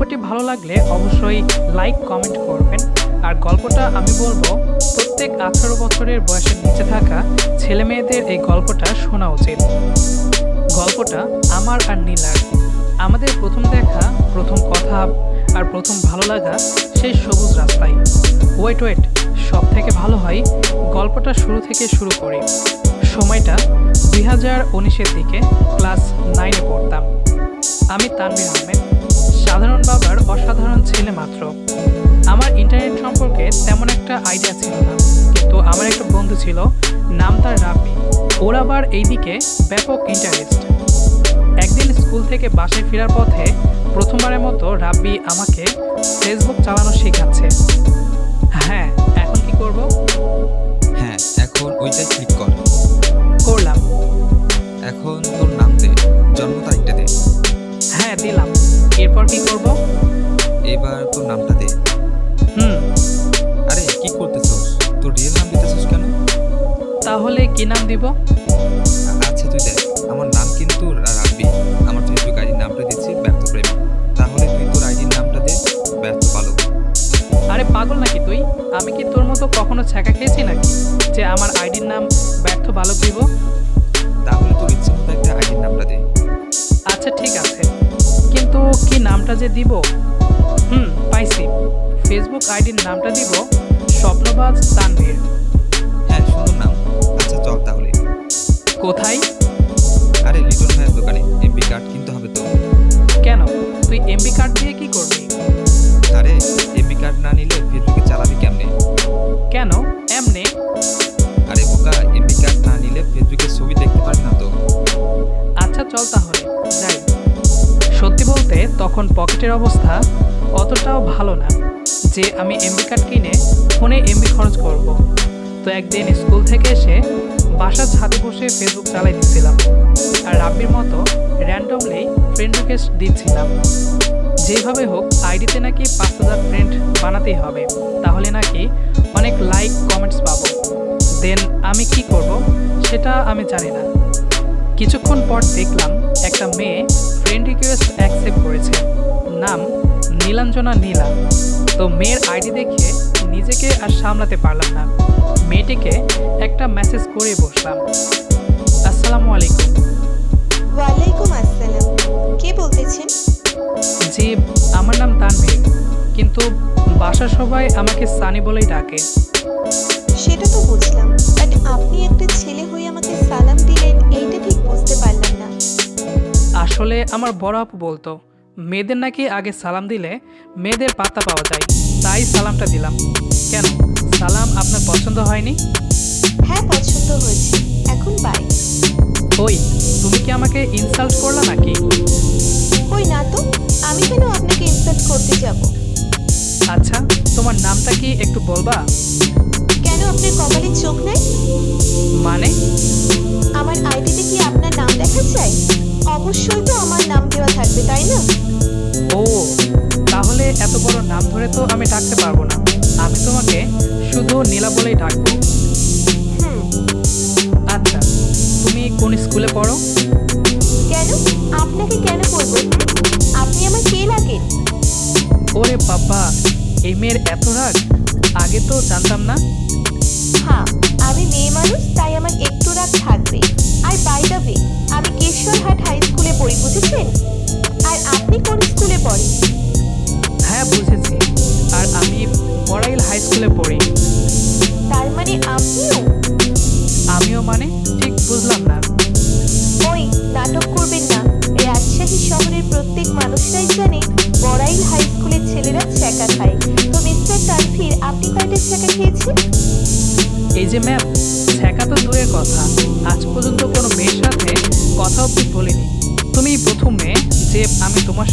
গল্পটি ভালো লাগলে অবশ্যই লাইক, কমেন্ট করবেন। আর গল্পটা আমি বলব, প্রত্যেক আঠারো বছরের বয়সের নিচে থাকা ছেলে মেয়েদের এই গল্পটা শোনা উচিত। গল্পটা আমার আর নীলার। আমাদের প্রথম দেখা, প্রথম কথা আর প্রথম ভালো লাগা সেই সবুজ রাস্তায়। ওয়েট ওয়েট সব থেকে ভালো হয় গল্পটা শুরু থেকে শুরু করি। সময়টা দুই হাজার উনিশের দিকে, ক্লাস নাইনে পড়তাম। আমি তানভীর আহমেদ সাধারণ বাবার অসাধারণ ছেলে মাত্র। আমার ইন্টারনেট সম্পর্কে তেমন একটা আইডিয়া ছিল না। কিন্তু আমার একটা বন্ধু ছিল, নাম তার রাব্বি। ওর আবার এইদিকে ব্যাপক ইন্টারেস্ট একদিন স্কুল থেকে বাসায় ফেরার পথে প্রথমবারের মতো রাব্বি আমাকে ফেসবুক চালানো শেখাচ্ছে। হ্যাঁ এখন কি করব? হ্যাঁ এখন ওইটাই ক্লিক কর। তোর নামটা দে। হুম। আরে কি করতেছস তোর রিয়েল নাম দিতেছস কেন? তাহলে কি নাম দিব? আচ্ছা তুই দেখ। আমার নাম কিন্তু রা- রাব্বি আমার ফেসবুক আইডির নামটা দিচ্ছি ব্যর্থ প্রেম তাহলে তুই তোর আইডির নামটা দে ব্যর্থ বালক আরে পাগল নাকি তুই? আমি কি তোর মতো কখনো ছ্যাঁকা খেয়েছি নাকি? যে আমার আইডির নাম ব্যর্থ বালক দিব? তাহলে তোর ইচ্ছে মতো একটা আইডির নামটা দে। আচ্ছা ঠিক আছে। কিন্তু কি নামটা যে দিব? হুম পাইছি। ফেসবুক আইডির নামটা দিব স্বপ্নবাজ তানভীর। হ্যাঁ সুন্দর নাম। আচ্ছা চল তাহলে। কোথায়? আরে লিটন ভাইয়ের দোকানে। এমবি কার্ড কিনতে হবে তো। কেন? তুই এমবি কার্ড দিয়ে কি করবি? আরে এমবি কার্ড না নিলে ফেসবুকে চালাবি কেমনে? কেন? এমনি? আরে বোকা এমবি কার্ড না নিলে ফেসবুকে ছবি দেখতে পারি না তো। আচ্ছা চল তাহলে। যাই। সত্যি বলতে তখন পকেটের অবস্থা অতটাও ভালো না যে আমি এমবি কার্ড কিনে ফোনে এমবি খরচ করব। তো একদিন স্কুল থেকে এসে বাসার ছাদে বসে ফেসবুক চালাই দিচ্ছিলাম আর রাব্বির মতো র্যান্ডমলি ফ্রেন্ড রিকোয়েস্ট দিচ্ছিলাম। যেভাবে হোক, আইডিতে নাকি পাঁচ হাজার ফ্রেন্ড বানাতেই হবে। তাহলে নাকি অনেক লাইক কমেন্টস পাবো। দেন আমি কি করব সেটা আমি জানি না। কিছুক্ষণ পর দেখলাম একটা মেয়ে ফ্রেন্ড রিকোয়েস্ট অ্যাকসেপ্ট করেছে। নাম নীলাঞ্জনা নীলা। তো মেয়ের আইডি দেখে নিজেকে আর সামলাতে পারলাম না। মেয়েটিকে একটা মেসেজ করে বসলাম। আসসালামু আলাইকুম। ওয়ালাইকুম আসসালাম। কে বলতেছেন? জি আমার নাম তানভীর। কিন্তু বাসার সবাই আমাকে সানি বলেই ডাকে। সেটা তো বুঝলাম বাট আপনি একটা ছেলে হয়ে আমাকে সালাম দিলেন এইটা ঠিক বুঝতে পারলাম না। আসলে আমার বড় আপু বলতো মেয়েদের নাকি আগে সালাম দিলে মেয়েদের পাত্তা পাওয়া যায়। তাই সালামটা দিলাম। কেন? সালাম আপনার পছন্দ হয়নি? হ্যাঁ পছন্দ হয়েছে। এখন বাই। ওই তুমি কি আমাকে ইনসাল্ট করলা নাকি? ওই না তো আমি কেন আপনাকে ইনসাল্ট করতে যাব? আচ্ছা তোমার নামটা কি একটু বলবা? কেন আপনার কপালে চোখ নাই? মানে? আমার আইডিতে কি আপনার নাম দেখা যায়? অবশ্যই তো আমার নাম দেওয়া থাকবে তাই না? ও তাহলে এত বড় নাম ধরে তো আমি ডাকতে পারব না। আমি তোমাকে শুধু নীলা বলেই ডাকবো। হুম। আচ্ছা তুমি কোন স্কুলে পড়ো? কেন? আপনাকে কেন বলব? আপনি আমার কে লাগেন ওরে বাবা এই মেয়ের এত রাগ? আগে তো জানতাম না। হ্যাঁ আমি মেয়ে মানুষ তাই আমার একটু রাগ থাকবে। আর বাই দ্য ওয়ে আমি কেশরহাট হাই স্কুলে পড়ি বুঝেছেন? আর আপনি কোন স্কুলে পড়েন? হ্যাঁ বুঝেছি। আর আমি বড়াইল হাই স্কুলে পড়ি। তার মানে আপনিও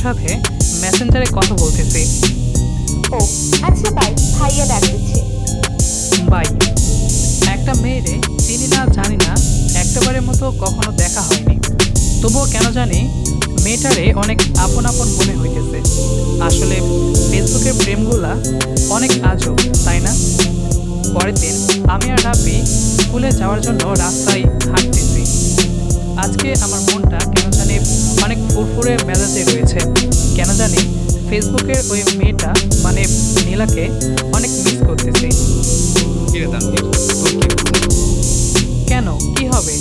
সাথে মেসেঞ্জারে কথা বলতেছি। ও আচ্ছা বাই ভাইয়া ডাকতেছে বাই একটা মেয়েরে চিনি না জানি না একটাবারের মতো কখনো দেখা হয়নি। তবুও কেন জানি মেয়েটারে অনেক আপন আপন মনে হইতেছে। আসলে ফেসবুকের প্রেমগুলা অনেক আজব তাই না? পরের দিন আমি আর রাব্বি স্কুলে যাওয়ার জন্য রাস্তায় হাঁটতেছি। আজকে আমার মনটা অনেক ফুরফুরে মেজাজে রয়েছে। কেন জানি ফেসবুকের ওই মেয়েটা মানে নীলাকে অনেক মিস করতেছি? কেন? কি হবে?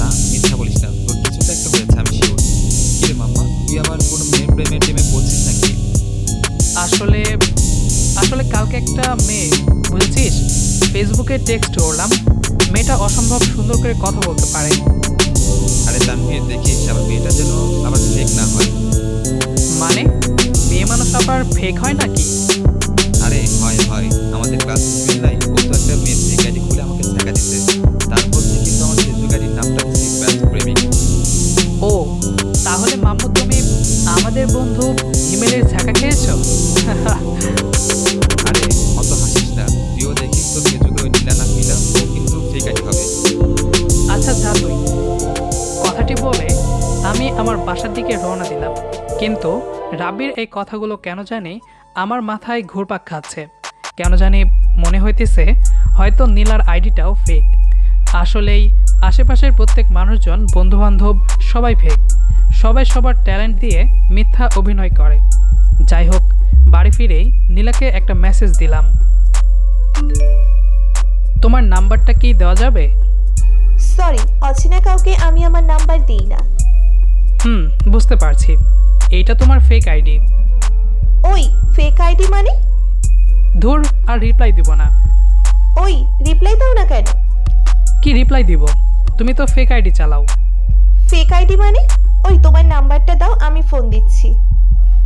না মিথ্যা বলিস না। তোর কিছু তো একটা হয়েছে আমি শিওর কিরে মাম্মা তুই আবার কোনো মেয়ের প্রেমের পড়ছিস নাকি? আসলে আসলে কালকে একটা মেয়ে বুঝেছিস? ফেসবুকে টেক্সট করলাম। মেয়েটা অসম্ভব সুন্দর করে কথা বলতে পারে। তানভীর দেখিস আবার মেয়েটা যেন আবার ফেক না হয়। মানে? মেয়ে মানুষ আবার ফেক হয় নাকি? আরে হয় হয়। আমাদের ক্লাসের বিল্লাই ও তো একটা মেয়ের ফেক আইডি খুলে আমাকে শেখা দিতে তারপর থেকে কিন্তু আমার ফেসবুক আইডির নামটা দিচ্ছি ব্যস্ত প্রেমিক ও তাহলে মাম্মু তুমি আমাদের বন্ধু ইমেলের ছাকা খেয়েছো? আমি আমার বাসার দিকে রওনা দিলাম। কিন্তু রাবির এই কথাগুলো কেন জানি আমার মাথায় ঘুরপাক খাচ্ছে। কেন জানি মনে হইতেছে হয়তো নীলার আইডিটাও ফেক আসলেই আশেপাশের প্রত্যেক মানুষজন, বন্ধুবান্ধব সবাই ফেক সবাই সবার ট্যালেন্ট দিয়ে মিথ্যা অভিনয় করে। যাই হোক, বাড়ি ফিরেই নীলাকে একটা মেসেজ দিলাম। তোমার নাম্বারটা কি দেওয়া যাবে? সরি অচেনা কাউকে আমি আমার নাম্বার দিই না। হুম বুঝতে পারছি। এইটা তোমার ফেক আইডি ওই ফেক আইডি মানে? ধুর আর রিপ্লাই দিব না। ওই রিপ্লাই দাও না কেন? কি রিপ্লাই দিব? তুমি তো ফেক আইডি চালাও। ফেক আইডি মানে? ওই তোমার নাম্বারটা দাও আমি ফোন দিচ্ছি।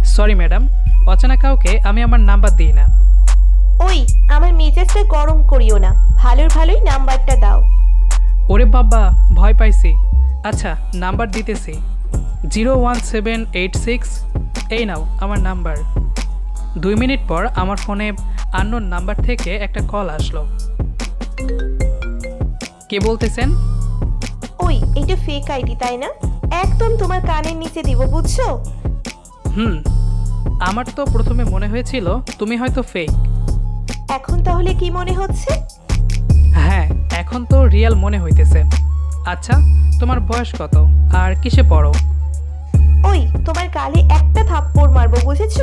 সরি ম্যাডাম অচেনা কাউকে আমি আমার নাম্বার দিই না। ওই আমার মেজাজটা গরম করিও না। ভালোর ভালোই নাম্বারটা দাও। ওরে বাবা ভয় পাইছি। আচ্ছা নাম্বার দিতেছি। Zero one seven eight six. এই নাও আমার নাম্বার। দুই মিনিট পর আমার ফোনে আননোন নাম্বার থেকে একটা কল আসলো। কে বলতেছেন? ওই এটা ফেক আইডি তাই না? একদম তোমার কানের নিচে দিব বুঝছ? হুম আমার তো প্রথমে মনে হয়েছিল তুমি হয়তো ফেক এখন তাহলে কি মনে হচ্ছে? হ্যাঁ এখন তো রিয়েল মনে হইতেছে। আচ্ছা তোমার বয়স কত? আর কিসে পড়ো? ওই তোমার গালে একটা থাপ্পড় মারবো বুঝেছ?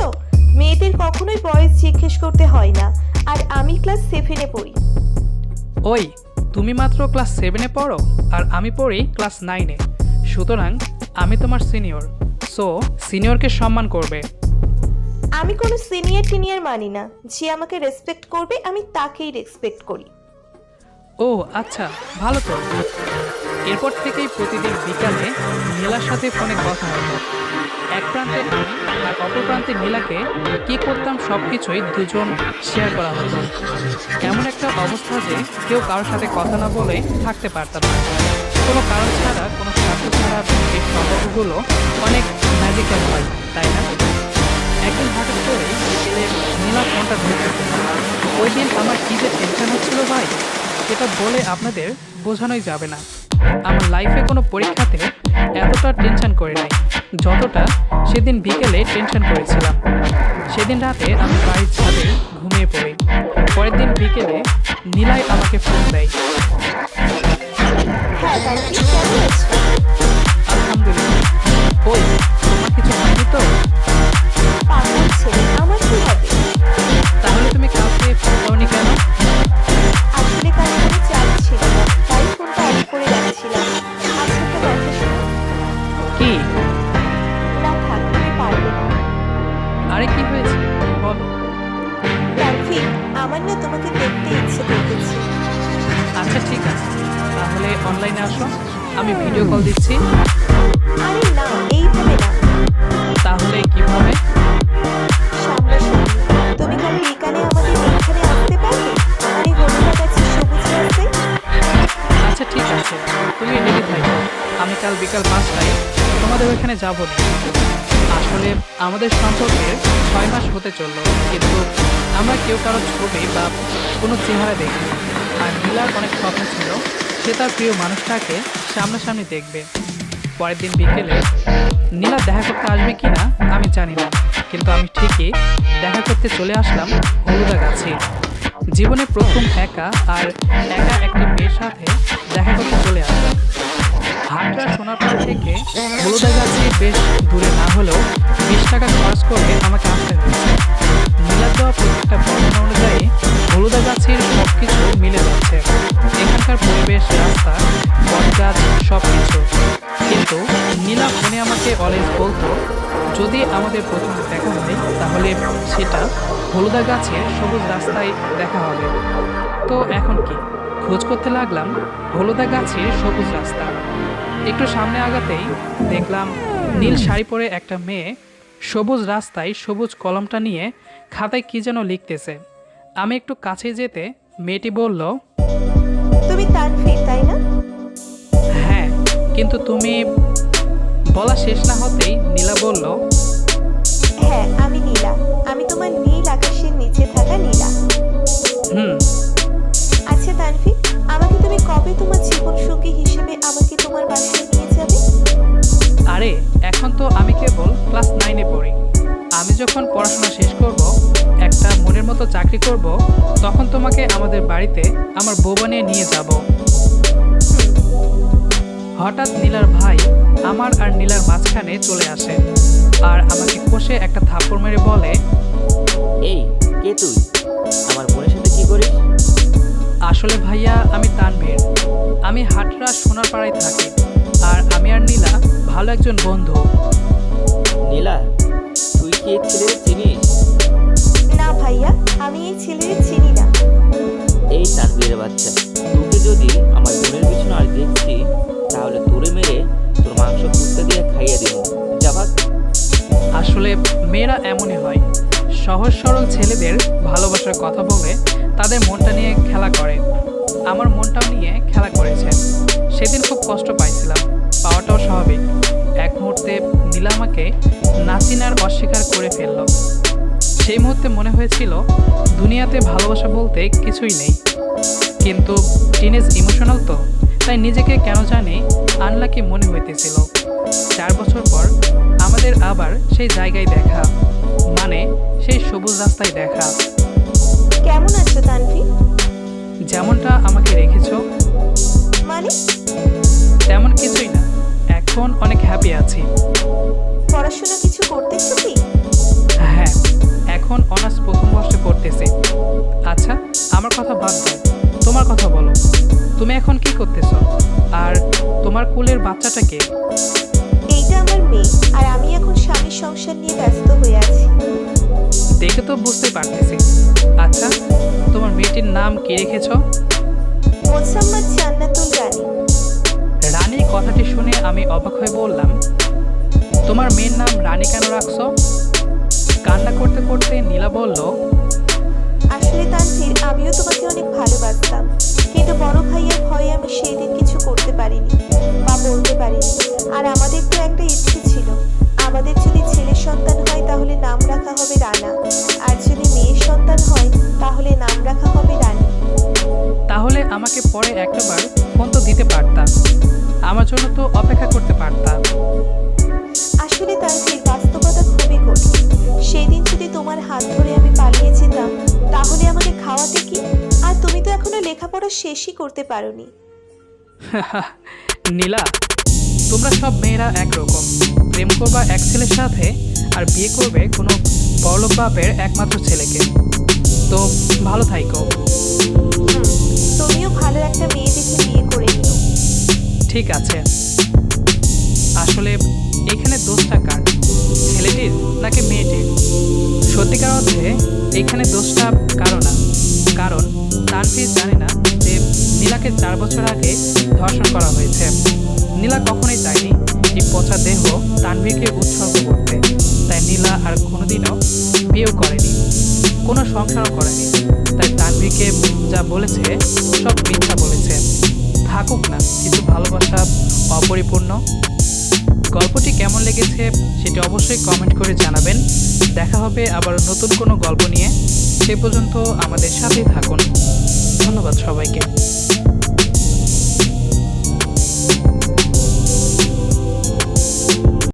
মেয়েদের কখনোই বয়স জিজ্ঞেস করতে হয় না আর আমি ক্লাস সেভেনে পড়ি। ওই তুমি মাত্র ক্লাস সেভেনে পড়ো আর আমি পড়ি ক্লাস নাইনে সুতরাং আমি তোমার সিনিয়র সো সিনিয়রকে সম্মান করবে। আমি কোনো সিনিয়র টিনিয়র মানি না যে আমাকে রেসপেক্ট করবে আমি তাকেই রেসপেক্ট করি। ও আচ্ছা ভালো তো। এরপর থেকেই প্রতিদিন বিকালে নীলার সাথে ফোনে কথা হতো এক প্রান্তে আমি আর অপর প্রান্তে নীলাকে কি করতাম সব কিছুই দুজন শেয়ার করা হতো। এমন একটা অবস্থা যে কেউ কারোর সাথে কথা না বলে থাকতে পারতাম না। কোনো কারণ ছাড়া, কোনো স্বার্থ ছাড়া এই সম্পর্কগুলো অনেক ম্যাজিক্যাল হয়, তাই না? একদিন হঠাৎ করে বিকেলে নীলা ফোনটা ধরতে ওই দিন আমার কী যে টেনশন হচ্ছিল ভাই, সেটা বলে আপনাদের বোঝানোই যাবে না। আমার লাইফে কোনো পরীক্ষাতে এতটা টেনশন করে নাই। যতটা সেদিন বিকেলে টেনশন করেছিলাম। সেদিন রাতে আমি বাড়ির ছাদে ঘুমিয়ে পড়ি। পরের দিন বিকেলে নীলাই আমাকে ফোন দেয়? আলহামদুলিল্লাহ। ওইখানে যাব আসলে আমাদের সম্পর্কে ছয় মাস হতে চলল, কিন্তু আমরা কেউ কারও ছবি বা কোনো চেহারা দেখি আর নীলার অনেক স্বপ্ন ছিল সে তার প্রিয় মানুষটাকে সামনাসামনি দেখবে। পরের দিন বিকেলে নীলা দেখা করতে আসবে কি না আমি জানি না, কিন্তু আমি ঠিকই দেখা করতে চলে আসলাম হলুদা গাছে। জীবনে প্রথম একা আর একা একটি মেয়ের সাথে দেখা করতে চলে আসলাম। হাটরা সোনারপাড়া থেকে হলুদা হলুদাগাছি বেশ দূরে না হলেও বিশ টাকা খরচ করে আমাকে আসতে হয়েছে মিলাদ দেওয়া প্রত্যেকটা বর্ণনা অনুযায়ী হলুদা গাছের সব কিছু মিলে যাচ্ছে এখানকার পরিবেশ, রাস্তা, বটগাছ সব কিছু কিন্তু নীলা ফোনে আমাকে অলওয়েজ বলতো, যদি আমাদের প্রথমে দেখা হয়, তাহলে সেটা হলুদা গাছের সবুজ রাস্তায় দেখা হবে। তো এখন কি? খোঁজ করতে লাগলাম হলুদা গাছের সবুজ রাস্তা। একটু সামনে আগাতেই দেখলাম নীল শাড়ি পরে একটা মেয়ে সবুজ রাস্তায় সবুজ কলমটা নিয়ে খাতায় কি যেন লিখতেছে। আমি একটু কাছে যেতে মেয়েটি বলল তুমি তানভীর তাই না? হ্যাঁ কিন্তু তুমি বলা শেষ না হতেই নীলা বলল হ্যাঁ আমি নীলা। আমি তোমার নীল আকাশের নিচে থাকা নীলা। হুম। আচ্ছা তানভীর আমাকে তুমি কবে তোমার জীবন সঙ্গী হিসেবে আমাকে তোমার বাসায় নিয়ে যাবে? আরে এখন তো আমি কেবল ক্লাস নাইনে পড়ি। আমি যখন পড়াশোনা শেষ করব একটা মনের মতো চাকরি করব তখন তোমাকে আমাদের বাড়িতে আমার বউ বানিয়ে নিয়ে যাব। হঠাৎ নীলার ভাই আমার আর নীলার মাঝখানে চলে আসে আর আমাকে কষে একটা থাপ্পড় মেরে বলে এই কে তুই? আমার বোনের আসলে ভাইয়া আমি তানভীর আমি হাটরা সোনার পাড়ায় থাকি আর আমি আর নীলা ভালো একজন বন্ধু। নীলা তুই কি এই ছেলের চিনিস? না ভাইয়া আমি এই ছেলের চিনি না। এই তানবীরের বাচ্চা। তোকে যদি আমার বোনের পিছনে আর দেখছি তাহলে তোরে মেরে তোর মাংস কুত্তা দিয়ে খাইয়ে দেবো। যাবাক আসলে মেয়েরা এমনই হয়। সহজ সরল ছেলেদের ভালোবাসার কথা বলে তাদের মনটা নিয়ে খেলা করে। আমার মনটাও নিয়ে খেলা করেছে। সেদিন খুব কষ্ট পাইছিলাম। পাওয়াটাও স্বাভাবিক। এক মুহূর্তে নীলা আমাকে নাচিনার অস্বীকার করে ফেলল। সেই মুহূর্তে মনে হয়েছিল, দুনিয়াতে ভালোবাসা বলতে কিছুই নেই। কিন্তু টিনেজ ইমোশনাল তো, তাই নিজেকে কেন জানি আনলাকি মনে হইতেছিল। চার বছর পর আমাদের আবার সেই জায়গায় দেখা। মানে সেই সবুজ রাস্তায় দেখা। কেমন আছো তানভীর যেমনটা আমাকে রেখেছো। মানে? তেমন কিছুই না। এখন অনেক হ্যাপি আছি। পড়াশোনা কিছু করতেছো কি? হ্যাঁ এখন অনার্স প্রথম বর্ষে পড়তেছি। আচ্ছা আমার কথা বাদ দাও। তোমার কথা বলো। তুমি এখন কি করতেছো? আর তোমার কুলের বাচ্চাটাকে এইটা আমার মেয়ে আর আমি এখন স্বামীর সংসার নিয়ে ব্যস্ত হয়ে আছি। দেখে তো বুঝতে পারতেছি। আচ্ছা তোমার মেয়েটির নাম কি রেখেছো? মোসাম্মদ জান্নাতুল রানী। রানী কথাটি শুনে আমি অবাক হয়ে বললাম তোমার মেয়ের নাম রানী কেন রাখছো? কান্না করতে করতে নীলা বলল আসলে তানভীর আমিও তোমাকে অনেক ভালোবাসতাম। কিন্তু বড় ভাইয়ের ভয়ে আমি সেই দিন কিছু করতে পারিনি বা বলতে পারিনি। আর আমাদের তো একটা ইচ্ছে ছিল। আমাদের যদি ছেলের সন্তান হয় তাহলে নাম রাখা হবে রানা। আর যদি মেয়ের সন্তান হয় তাহলে নাম রাখা হবে রানী। তাহলে আমাকে পরে একটাবার ফোন তো দিতে পারতা। আমার জন্য তো অপেক্ষা করতে পারতা। আসলে তার তানভীর বাস্তবতা খুবই কঠিন। সেই দিন যদি তোমার হাত ধরে আমি পালিয়ে যেতাম তাহলে আমাকে খাওয়াতে কি? আর তুমি তো এখনও লেখাপড়া শেষই করতে পারোনি। নীলা তোমরা সব মেয়েরা একরকম। প্রেম করবা এক ছেলের সাথে আর বিয়ে করবে কোনো বড়লোক বাপের একমাত্র ছেলেকে। তো ভালো থাইকো। তুমিও ভালো একটা মেয়ে দেখে বিয়ে করে নিও। ঠিক আছে। আসলে এখানে দোষটা কার? ছেলেটির নাকি মেয়েটির? সত্যিকার অর্থে এখানে দোষটা কারও না। কারণ তানভীর জানে না যে নীলাকে চার বছর আগে ধর্ষণ করা হয়েছে। নীলা কখনোই চায়নি এই পচা দেহ তানভীরকে উৎসর্গ করতে। তাই নীলা আর কোনোদিনও বিয়েও করেনি, কোনো সংসারও করেনি। তাই তানভীরকে যা বলেছে, সব মিথ্যা বলেছে। থাকুক না, কিন্তু ভালোবাসা অপরিপূর্ণ। গল্পটি কেমন লেগেছে সেটি অবশ্যই কমেন্ট করে জানাবেন। দেখা হবে আবার নতুন কোনো গল্প নিয়ে। সে পর্যন্ত আমাদের সাথেই থাকুন। ধন্যবাদ সবাইকে।